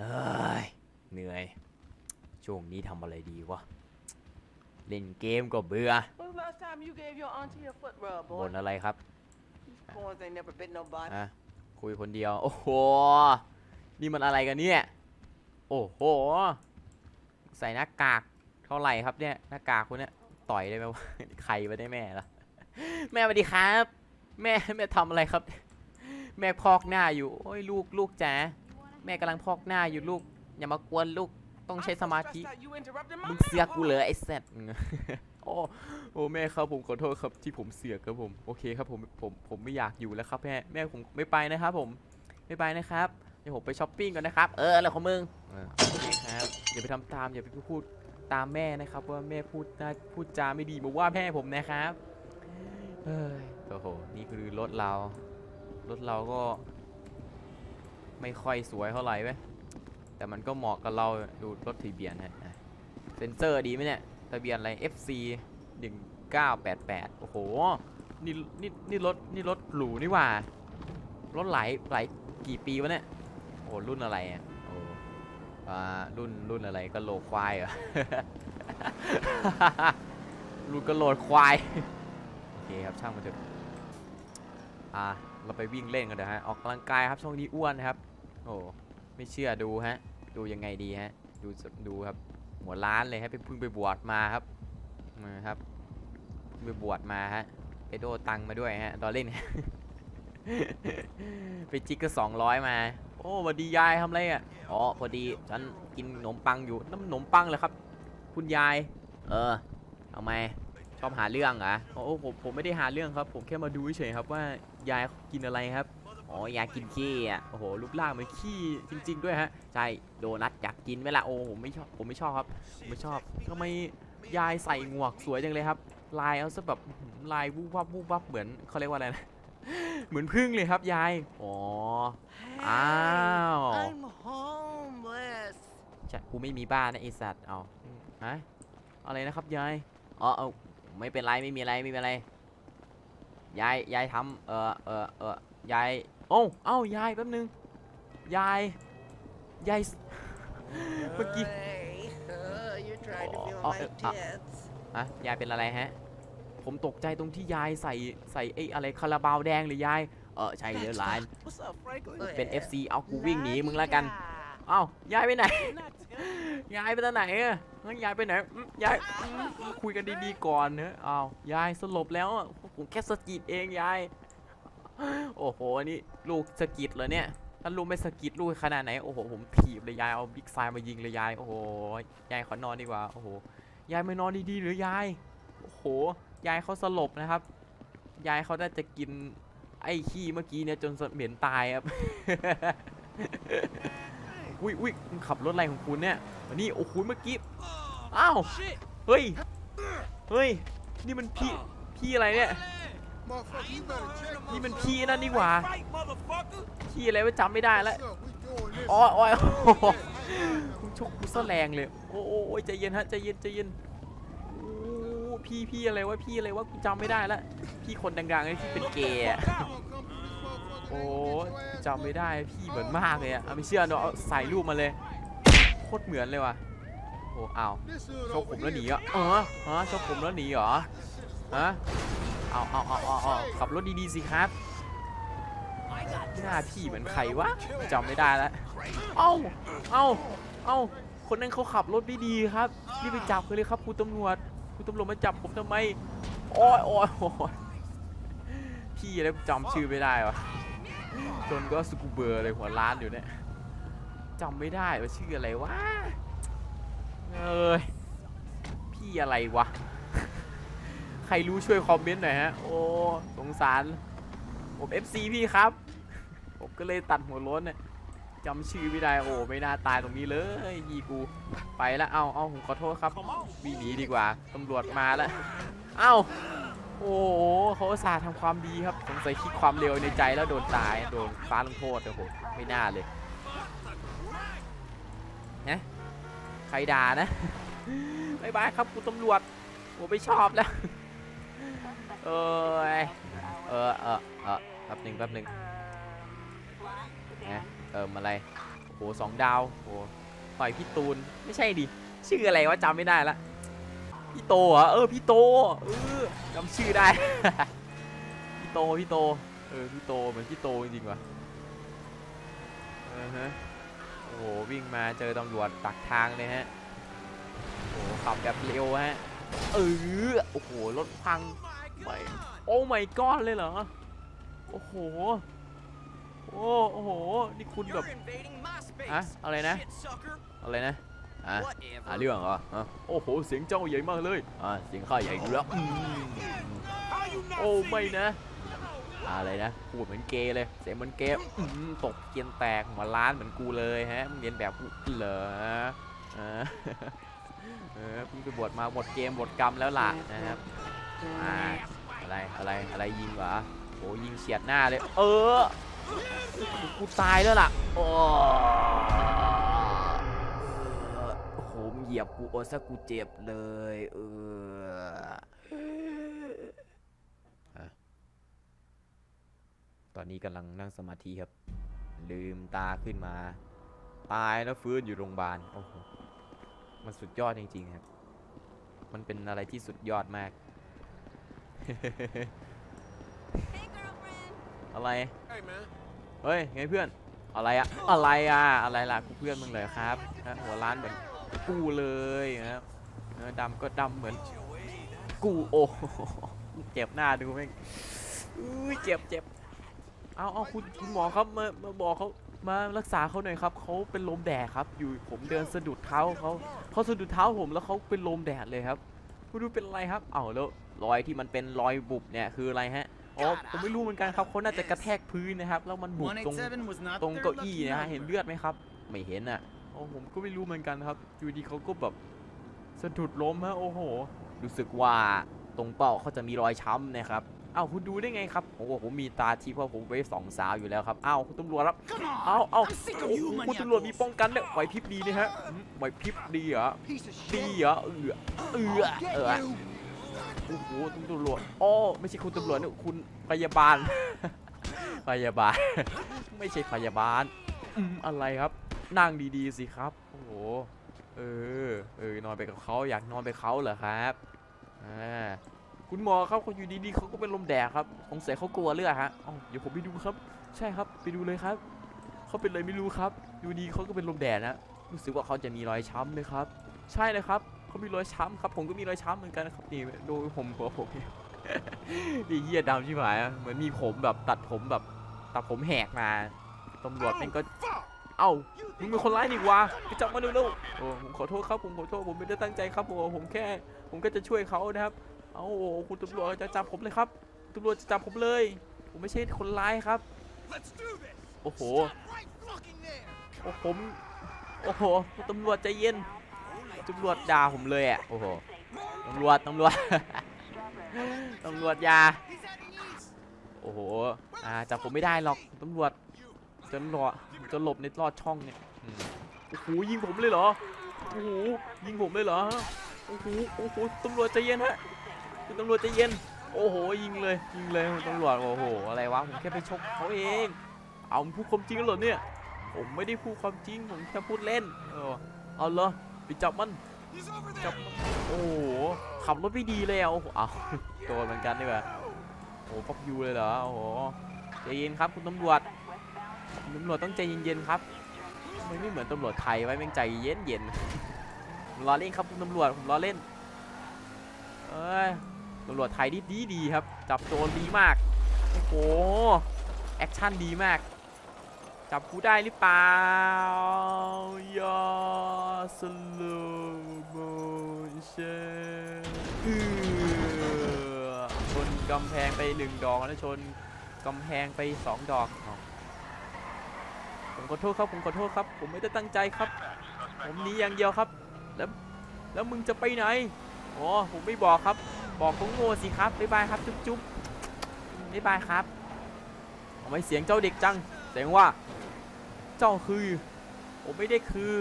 เฮ้ยเหนื่อย ช่วงนี้ทำอะไรดีวะ เล่นเกมก็เบื่อ When was the last time you gave your auntie a foot rub, บ boy? นอะไรครับ These corns ain't never bit nobody. อะคุยคนเดียว โอ้โห นี่มันอะไรกันเนี่ย โอ้โห ใส่หน้ากากเท่าไหร่ครับเนี่ย หน้ากากคุณเนี่ยต่อยได้ไหมวะ ใครไปได้แม่ละแม่สวัสดีครับ แม่แม่ทำอะไรครับ แม่พอกหน้าอยู่ โอ้ยลูกลูกจ๋า แม่กำลังพอกหน้าอยู่ลูก อย่ามากวนลูกต้องใช้สมาธิ I'm so stressed out you interrupted my มึง man, เสือกกู boy. เลยไอ้แซดโอ้โอ้แม่ครับผมขอโทษครับที่ผมเสือกครับผมโอเคครับผมผมผมไม่อยากอยู่แล้วครับแม่แม่ผมไม่ไปนะครับผมไม่ไปนะครับเดี๋ยวผมไปช้อปปิ้งก่อนนะครับ เอออะไรของมึงเออโอเคครับอย่าไปทำตามอย่าไปพูดตามแม่นะครับว่าแม่พูดน่าพูดจาไม่ดีมาว่าแม่ผมนะครับเฮ้ยโอ้โหนี่คือรถเรารถเราก็ ไม่ค่อยสวยเท่าไหร่เว้ยแต่มันก็เหมาะกับเราดูรถทะเบียนฮะเซนเซอร์ดีไหมเนี่ยทะเบียนอะไร FC 1988โอ้โหนี่นี่นี่รถนี่รถหรูนี่ว่ารถหลายหลายกี่ปีวะเนี่ยโอ้รุ่นอะไรอะโอ้อ่ารุ่นรุ่นอะไรก็โลควายเหรอรุ่นก็โหลดควายโอเคครับช่างมันเถอะอ่าเราไปวิ่งเล่นกันเถอะฮะออกกำลังกายครับช่วงนี้อ้วนนะครับ โอ้ไม่เชื่อดูฮะ ดูยังไงดีฮะ ดูดูครับหัวล้านเลยฮะไปพิ่งไปบวชมาครับมาครับไปบวชมาฮะไปโดตังมาด้วยฮะตอนเล่นไปจิกก็สองร้อยมา โอ้วัดียายทำไรอะอ๋อพอดีฉันกินขนมปังอยู่น้ำขนมปังเลยครับ คุณยาย เออเอาไหมชอบหาเรื่องเหรอโอ้ผมผมไม่ได้หาเรื่องครับ ผมแค่มาดูเฉยครับว่ายายกินอะไรครับ อ๋อยายกินขี้อะ โอ้โหรูปร่างเหมือนขี้จริง ๆ ด้วยฮะ ใช่ โดนัทอยากกินไหมล่ะ โอ้ผมไม่ชอบ ผมไม่ชอบครับ ผมไม่ชอบทำไมยายใส่หมวกสวยจังเลยครับ ลายเอาซะแบบอื้อหือลายวูบวับวูบวับเหมือนเขาเรียกว่าอะไรนะ เหมือนพึ่งเลยครับยาย อ๋อ อ้าว I'm homeless. ใช่กูไม่มีบ้านนะไอสัตว์ เอาฮะอะไรนะครับยาย อ๋อ เอาไม่เป็นไรไม่มีอะไรไม่มีอะไร ยาย ยายทำเออเออเออยาย โอ้เอ้ายายแป๊บนึง ยาย ยาย เมื่อกี้ Hey, uh, you're trying to Oh, feel oh, my uh, uh. tits. อะยายเป็นอะไรฮะ ผมตกใจตรงที่ยายใส่ใส่ไอ้อะไรคาราบาวแดงหรือยาย เออใช่เลยหลาน What's up, Franklin? เป็น FC เอากูวิ่งหนีมึงแล้วกัน เอ้ายายไปไหน ยายไปทางไหนอะเฮ้ยยายไปไหนอืมยายอืมคุยกันดีๆก่อนเนอะอ้าวยายสลบแล้วอะผมแค่สะกิดเองยาย โอ้โหนี่ลูกสกิดเหรอเนี่ย ถ้าลูกไม่สกิดลูกขนาดไหน โอ้โห ผมถีบเลยยาย เอาบิ๊กไซมายิงเลยยาย โอ้โห ยายขอนอนดีกว่า โอ้โห ยายไม่นอนดีๆหรือยาย โอ้โห ยายเขาสลบนะครับ ยายเขาน่าจะกินไอ้ขี้เมื่อกี้เนี่ยจนเหม็นตายครับ อุ้ยอุ้ยขับรถอะไรของคุณเนี่ยนนี่โอ้โหเมื่อกี้ อ้าว เฮ้ย เฮ้ย นี่มันพี่ พี่อะไรเนี่ย นี่มันพี่นั่นนี่หว่า right, motherfucker. พี่อะไรวะจำไม่ได้แล้ว What's up? We doing this. อ๋ออ๋อโอ้โหมึงชกกูซะแรงเลย โอ้โอ้โอ้ยใจเย็นฮะใจเย็นใจเย็นโอ้พี่พี่อะไรวะพี่อะไรวะกูจำไม่ได้ละพี่คนดังๆไอ้ที่เป็นเกย์อะ You gonna come through this motherfucker โอ้ and get your ass จำไม่ได้พี่เหมือนมากเลยอะเอาไม่เชื่อเนาะเอาใส่รูปมาเลยโคตรเหมือนเลยว่ะโอ้อ้าว This hood ชกผม over แล้วหนี here. เหรอเออฮะชกผมแล้วหนีเหรอฮะ เอาเอาเอาเอาเอาขับรถดีๆสิครับ หน้าพี่เหมือนใครวะจำไม่ได้แล้ว เอ้า เอ้า เอ้า คนนั้นเขาขับรถไม่ดีครับ รีบไปจับเขาเลยครับคุณตำรวจคุณตำรวจมาจับผมทำไมโอ้ยโอ้ยโอ้ยพี่อะไรจำชื่อไม่ได้วะจนก็สกูเบอร์เลยหัวล้านอยู่เนี่ยจำไม่ได้ว่าชื่ออะไรวะ เอ้ย พี่อะไรวะ ใครรู้ช่วยคอมเมนต์หน่อยฮะ โอ้ สงสาร ผม FC พี่ครับ ผมก็เลยตัดหัวล้นเนี่ยจำชื่อไม่ได้ โอ้ ไม่น่าตายตรงนี้เลยยีกู ไปแล้วเอาเอาผมขอโทษครับวิ่งหนีดีกว่า ตำรวจมาแล้ว เอ้า โอ้โหเขาสาทำความดีครับสงสัยคิดความเร็วในใจแล้วโดนตาย โดนฟ้าลงโทษโอ้โหไม่น่าเลยนะใครด่านะบายบายครับคุณตำรวจผมไม่ชอบแล้ว เออเออเออเออแป๊บหนึ่งแป๊บหนึ่งนะเติมอะไรโอ้โหหสองดาวโอ้ต่อยพี่ตูนไม่ใช่ดิชื่ออะไรวะจำไม่ได้ละพี่โตเหรอเออพี่โตเออจำชื่อได้ พี่โตพี่โตเออพี่โตเหมือนพี่โตจริงๆว่ะเออฮะโอ้โหวิ่งมาเจอตำรวจตักทางเลยฮะโอ้โหขับแบบเร็วฮะ เออโอ้โหรถพังไม่โอ้ my god เลยเหรอโอ้โหโอ้โอ้โหนี่คุณแบบ You're invading my space. อะอะไรนะ Shit, sucker. อะไรนะอะ Whatever. อะเรื่องเหรออะโอ้โหเสียงเจ้าใหญ่มากเลยอะเสียงข้าใหญ่อยู่แล้วอืมโอ้ไม่นะอะไรนะพูดเหมือนเกย์เลย เสียงเหมือนเกย์อืมตกเกียนแตกหัวล้านเหมือนกูเลยฮะมึงเรียนแบบกูเหรอเออเออเพิ่งไปบวชมาหมดเกมหมดกรรมแล้วล่ะนะครับอ่าอะไรอะไรอะไรยิงวะโอ้ยิงเฉียดหน้าเลย เออกูตายแล้วล่ะโอ้โอ้โหมึงเหยียบกูโอ้ซะกูเจ็บเลยเอออะตอนนี้กำลังนั่งสมาธิครับ ลืมตาขึ้นมา ตายแล้วฟื้นอยู่โรงพยาบาลโอ้โห มันสุดยอดจริงๆครับ มันเป็นอะไรที่สุดยอดมาก อะไร Hey, man. เฮ้ย ไงเพื่อน อะไรอะอะไรอะอะไรล่ะกูเพื่อนมึงเลยครับนะหัวร้านเหมือนกูเลยนะครับเออดำก็ดำเหมือน กูโอ้โหเจ็บหน้าดูแม่งอุ้ยเจ็บเจ็บเอาเอาคุณคุณหมอครับมามาบอกเขา มารักษาเขาหน่อยครับเขาเป็นลมแดดครับ อยู่ผมเดินสะดุดเท้าเขาเขาสะดุดเท้าผมแล้วเขาเป็นลมแดดเลยครับคุณดูเป็นอะไรครับเอาแล้วรอยที่มันเป็นรอยบุบเนี่ยคืออะไรฮะอ๋อผมไม่รู้เหมือนกันครับเขาน่าจะกระแทกพื้นนะครับแล้วมันบุบตรง187 was not ตรง their เก้าอี้ lucky นะฮะ number. เห็นเลือดไหมครับ ไม่เห็นอะโอ้ผมก็ไม่รู้เหมือนกันครับ อยู่ดีเขาก็แบบสะดุดล้มฮะโอ้โห รู้สึกว่าตรงเป้าเขาจะมีรอยช้ำนะครับ เอ้าคุณดูได้ไงครับโอ้โหผมมีตาทิพย์เพราะผมไปสองสาวอยู่แล้วครับเอ้าคุณตำรวจครับ Come on. เอ้าเอ้า I'm sick of โอ้ you, โหคุณตำรวจมีป้องกันเนี่ยไหวพริบดีนะฮะอืมไหวพริบดีเหรอ Piece of ดี shit. เหรอเออเออ Get เออ you. โอ้โหคุณตำรวจอ๋อไม่ใช่คุณตำรวจนะคุณพยาบาล พยาบาล ไม่ใช่พยาบาลอืมอะไรครับนั่งดีๆสิครับโอ้โหเออเออนอนไปกับเขาอยากนอนไปเขาเหรอครับอ่า คุณหมอครับเขาอยู่ดีๆเขาก็เป็นลมแดดครับสงสัยเขากลัวเลือดฮะอ๋อเดี๋ยวผมไปดูครับ ใช่ครับไปดูเลยครับเขาเป็นอะไรไม่รู้ครับ อยู่ดีเขาก็เป็นลมแดดนะรู้สึกว่าเขาจะมีรอยช้ำเลยครับ ใช่เลยครับเขามีรอยช้ำครับ ผมก็มีรอยช้ำเหมือนกันนะครับนี่ดูผมหัวผมนี่เหี้ยดำชิบหายเหมือนมีผมแบบตัดผมแบบตัดผมแหกมาตำรวจแม่งก็ เอ้ามึงเป็นคนร้ายนี่วะไปจับมาเร็วๆโอ้ผมขอโทษครับผมขอโทษผมไม่ได้ตั้งใจครับโอ้ผมแค่ ผมก็จะช่วยเขานะครับ เอ้าโอ้คุณตำรวจจะจับผมเลยครับตำรวจจะจับผมเลย ผมไม่ใช่คนร้ายครับ Let's do this. โอ้โห Right fucking there. โอ้ผมโอ้โหตำรวจใจเย็นตำรวจด่าผมเลยอะ โอ้โหตำรวจตำรวจตำรวจอยา He's at ease. โอ้โห อ่าจับผมไม่ได้หรอกตำรวจจะรอจะหลบในลอดช่องเนี่ยอืมโอ้โหยิงผมเลยเหรอ โอ้โหยิงผมเลยเหรอ โอ้โห โอ้โหตำรวจใจเย็นฮะ คุณตำรวจใจเย็น โอ้โห ยิงเลย ยิงเลยคุณตำรวจ โอ้โห อะไรวะ ผมแค่ไปชกเขาเอง เอามึงพูดความจริงแล้วเหรอเนี่ย ผมไม่ได้พูดความจริง ผมแค่พูดเล่น เออ เอาเหรอไปจับมัน จับ โอ้โห ขับรถไม่ดีเลยอะโอ้โหเอาโดนเหมือนกันดีกว่าโอ้ฟักยูเลยเหรอ โอ้โห ใจเย็นครับคุณตำรวจ คุณตำรวจต้องใจเย็นๆครับไม่ไม่เหมือนตำรวจไทยไว้แม่งใจเย็นเย็นๆล้อเล่นครับคุณตำรวจ ผมล้อเล่น เอ้ย ตำรวจไทยดีดีดีครับ จับโจรดีมาก โอ้โห แอคชั่นดีมาก จับกูได้หรือเปล่ายาสโลโมชั่นเออชนกำแพงไปหนึ่งดอกแล้วชนกำแพงไปสองดอกผมขอโทษครับ ผมขอโทษครับ ผมไม่ได้ตั้งใจครับ ผมหนีอย่างเดียวครับ แล้ว แล้วมึงจะไปไหน อ๋อ ผมไม่บอกครับ บอกเขาโง่สิครับบ๊ายบายครับจุ๊บจุ๊บบ๊ายบายครับทำไมเสียงเจ้าเด็กจังเสียงว่า เจ้าคือ ผมไม่ได้คือ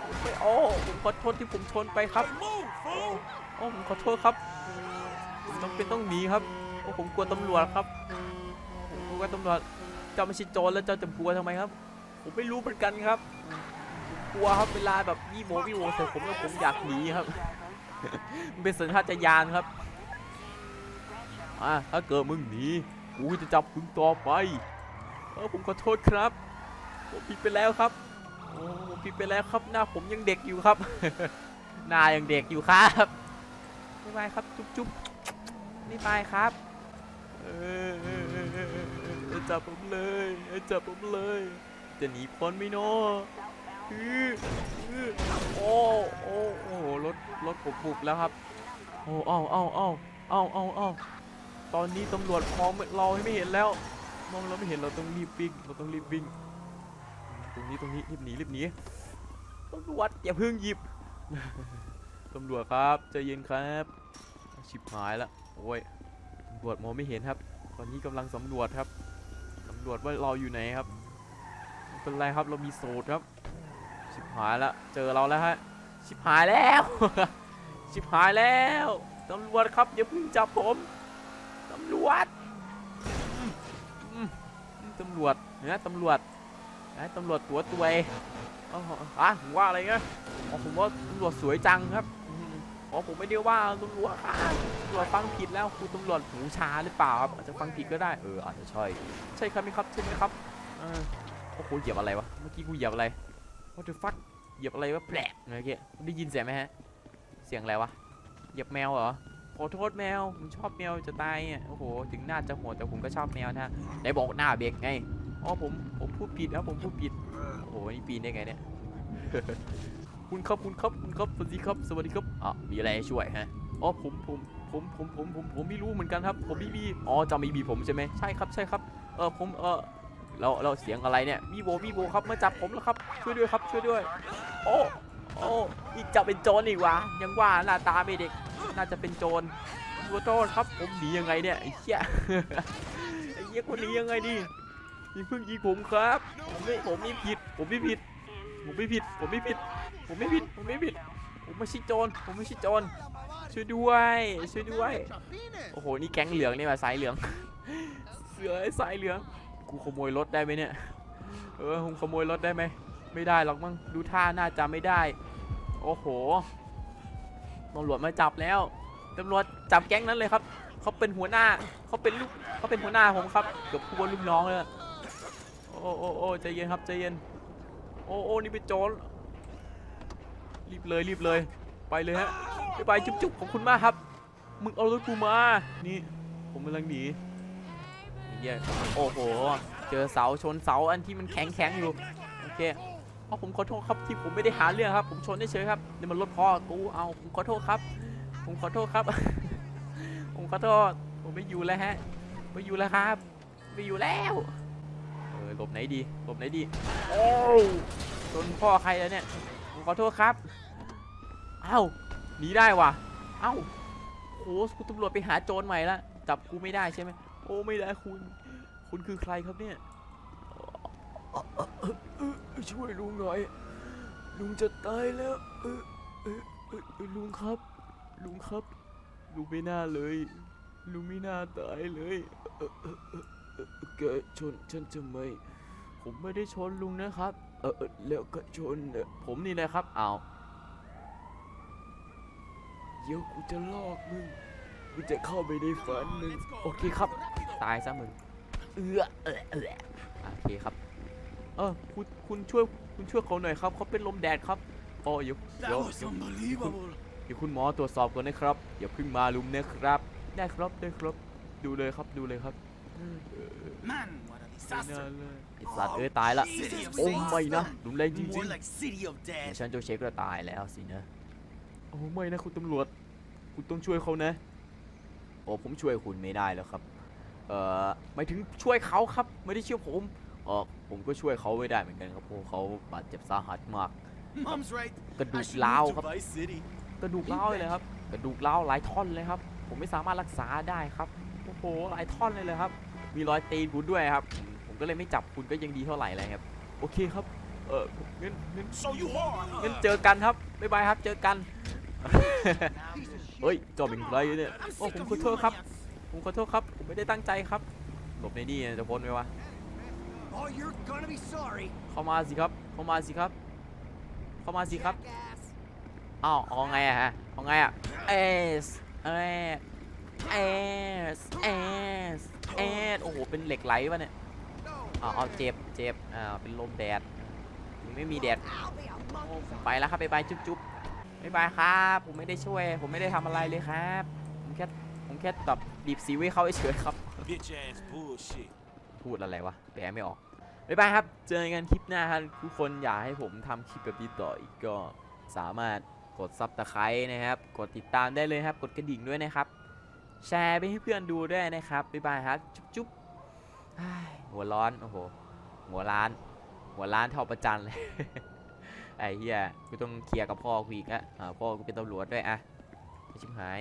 ผมไม่โอ้ผมขอโทษที่ผมชนไปครับโอ้ผมขอโทษครับต้องเป็นต้องหนีครับโอ้ผมกลัวตำรวจครับผมกลัวตำรวจเจ้าไม่ใช่โจรแล้วเจ้าจะกลัวทำไมครับ ผมไม่รู้เหมือนกันครับกลัวครับเวลาแบบยี่โมวี่โมใส่ผมแล้วผมอยากหนีครับ เป็นสัญชาตญาณครับอะถ้าเกิดมึงหนีกูจะจับมึงต่อไปเออผมขอโทษครับ ผมผิดไปแล้วครับโอ้ผมผิดไปแล้วครับหน้าผมยังเด็กอยู่ครับ หน้ายังเด็กอยู่ครับบ๊ายบายครับจุ๊บจุ๊บบ๊ายบายครับเออจับผมเลยจับผมเลย จะหนีพ้นไหมเนาะอื้ออื้อ โอ้โอ้โอ้โหรถรถผมบุบแล้วครับโอ้เอ้าเอ้าเอ้าเอ้าเอ้าเอ้าตอนนี้ตำรวจมองเราไม่เห็นแล้ว มองเราไม่เห็นเราต้องรีบวิ่งเราต้องรีบวิ่งตรงนี้ตรงนี้รีบหนีรีบหนีตำรวจอย่าเพิ่งหยิบตำรวจครับใจเย็นครับชิบหายละโอ้ยตำรวจมองไม่เห็นครับ ตอนนี้กำลังสำรวจครับสำรวจว่าเราอยู่ไหนครับเป็นไรครับเรามีสูตรครับ ชิบหายและเจอเราแล้วฮะชิบหายแล้ว ชิบหายแล้วตำรวจครับอย่าเพิ่งจับผมตำรวจตำรวจเนี่ยตำรวจไอ้ตำรวจตัวตัวเองอ๋อผมว่าอะไรเงี้ยอ๋อผมว่าตำรวจสวยจังครับอ๋อผมไม่ได้ว่าตำรวจตำรวจฟังผิดแล้วคุณตำรวจหูชาหรือเปล่าครับอาจจะฟังผิดก็ได้เอออาจจะใช่ใช่ครับไหมครับใช่ไหมครับเออโอ้โหเหยียบอะไรวะเมื่อกี้กูเหยียบอะไร what the fuck เหยียบอะไรวะแปลกเมื่อกี้ได้ยินเสียงไหมฮะ เสียงอะไรวะ เหยียบแมวเหรอ ขอโทษแมว ผมชอบแมวจะตายอะ โอ้โห ถึงหน้าจะโหดแต่ผมก็ชอบแมวนะไหนบอกหน้าเบรกไง อ๋อผม ผมพูดผิดแล้วผมพูดผิด โอ้โห นี่ปีนได้ไงเนี่ย คุณครับคุณครับคุณครับ สวัสดีครับ สวัสดีครับอะมีอะไรให้ช่วยฮะ อ๋อผมผมผมผมผมผมผมไม่รู้เหมือนกันครับ ผมไม่มี อ๋อจะไม่มีผมใช่ไหมใช่ครับใช่ครับ เออผมเออ เราเราเสียงอะไรเนี่ยวีโบวีโบครับมาจับผมแล้วครับช่วยด้วยครับช่วยด้วย โอ้โอ้อีกจะเป็นโจรอีกวะยังว่าหน้าตาไม่เด็กน่าจะเป็นโจรขอโทษครับผมหนียังไงเนี่ยไอ้เหี้ยไอ้เหี้ยคนนี้ยังไงดีย่าเพิ่งยิงผมครับ ผมไม่ผมไม่ผิด ผมไม่ผิด ผมไม่ผิด ผมไม่ผิด ผมไม่ผิด ผมไม่ผิด ผมไม่ใช่โจร ผมไม่ใช่โจร ช่วยด้วย ช่วยด้วย โอ้โห นี่แก๊งเหลืองนี่มาสายเหลือง เสือสายเหลือง กูขโมยรถได้ไหมเนี่ย เออผมขโมยรถได้ไหม ไม่ได้หรอกมั้ง ดูท่าน่าจะไม่ได้ โอ้โห ตำรวจมาจับแล้ว ตำรวจจับแก๊งนั้นเลยครับ เขาเป็นหัวหน้า เขาเป็นลูกเขาเป็นหัวหน้าผมครับ เกือบพูดว่าลูกน้องเลย โอ้โอ้โอ้ใจเย็นครับใจเย็น โอ้โอ้นี่เป็นโจรรีบเลยรีบเลย ไปเลยฮะไปไปจุ๊บจุ๊บขอบคุณมากครับ มึงเอารถกูมา นี่ ผมกำลังหนี เหี้ยโอ้โห เจอเสาชนเสาอันที่มันแข็งแข็งอยู่ โอเคเอาผมขอโทษครับที่ผมไม่ได้หาเรื่องครับ ผมชนได้เฉยครับนี่มันรถพ่อกู เอาผมขอโทษครับ ผมขอโทษครับ ผมขอโทษ ผมไม่อยู่แล้วฮะ ไม่อยู่แล้วครับ ไม่อยู่แล้ว เออหลบไหนดีหลบไหนดี โอ้ชนพ่อใครแล้วเนี่ย ผมขอโทษครับ เอ้า หนีได้ว่ะ เอ้าโอ้คุณตำรวจไปหาโจรใหม่ละจับกูไม่ได้ใช่ไหม โอ้ไม่ได้คุณ คุณคือใครครับเนี่ย ช่วยลุงหน่อย ลุงจะตายแล้วลุงครับ ลุงครับ ลุงไม่น่าเลย ลุงไม่น่าตายเลยเออเออเออเออแกชนฉันทำไมผมไม่ได้ชนลุงนะครับ เออแล้วก็ชนผมนี่แหละครับเอาเดี๋ยวกูจะลอกมึง กูจะเข้าไปในฝันมึงโอเคครับ ตายซะมึงเออเออเออโอเคครับ เออคุณคุณช่วยคุณช่วยเขาหน่อยครับเขาเป็นลมแดดครับอ๋อเดี๋ยวเดี๋ยว That was unbelievable. เดี๋ยวคุณหมอตรวจสอบก่อนนะครับอย่าเพิ่งมาลุมนะครับ ได้ครับได้ครับ ดูเลยครับดูเลยครับ Man, what a ไม่น่า disaster. เลยไอสัตว์เอ้ยตายละ City of โอ้ Saints. ไม่นะรุนแรงจริง More like City of ๆ Dead. ฉันเจ้าเช็คก็ตายแล้วสินะโอ้ไม่นะคุณตำรวจ คุณต้องช่วยเขานะ โอ้ผมช่วยคุณไม่ได้แล้วครับ เอ่อหมายถึงช่วยเขาครับ ไม่ได้ช่วยผมเออผมก็ช่วยเขาไม่ได้เหมือนกันครับเพราะเขาบาดเจ็บสาหัสมาก Mom's right. กระดู I ก should ร้าว move ครับ to Vice City. กระดูกร้าวเลยครับ กระดูกร้าวหลายท่อนเลยครับ ผมไม่สามารถรักษาได้ครับ โอ้โหหลายท่อนเลยเลยครับ มีรอยตีนคุณด้วยครับ ผมก็เลยไม่จับคุณก็ยังดีเท่าไหร่เลยครับ โอเคครับ เอองั้นงั้น So you are. งั้นเจอกันครับบ๊ายบายครับ เจอกัน เฮ้ยจอเป็นไรเนี่ย I'm โอ้ sick ผม of ขอ you โทษครับ idiots. ผมขอโทษครับ ผมไม่ได้ตั้งใจครับ หลบในนี่จะพ้นไหมวะ Oh, you're gonna be sorry. เข้ามาสิครับ เข้ามาสิครับ เข้ามาสิครับ Jackass. อ้าวเอาไงอะฮะเอาไงอะเอสเอสเอสเอสเอสโอ้โห เป็นเหล็กไหลวะเนี่ย No อ้าวเอา way. เจ็บเจ็บอ้าวเป็นลมแดดยังไม่มีแดด I'll be a โอ้ monkey. ผมไปแล้วครับบ๊ายบายจุ๊บจุ๊บ บ๊ายบายครับ ผมไม่ได้ช่วย ผมไม่ได้ทำอะไรเลยครับ ผมแค่ ผมแค่แบบบีบซีไว้เขาเฉยๆครับ Bitch ass bullshit. พูดอะไรวะแปลไม่ออกบ๊ายบายครับ เจอกันคลิปหน้าครับทุกคนอยากให้ผมทำคลิปแบบนี้ต่ออีกก็สามารถกดซับสไครต์นะครับ กดติดตามได้เลยครับ กดกระดิ่งด้วยนะครับ แชร์ไปให้เพื่อนดูด้วยนะครับบ๊ายบายครับ จุ๊บจุ๊บอ้ายหัวร้อน โอ้โห หัวร้าน หัวร้านเท่าประจันเลย ไอ้เหี้ยกูต้องเคลียร์กับพ่อกูอีกอะอ่าพ่อกูเป็นตำรวจด้วยอะไอ้ชิบหาย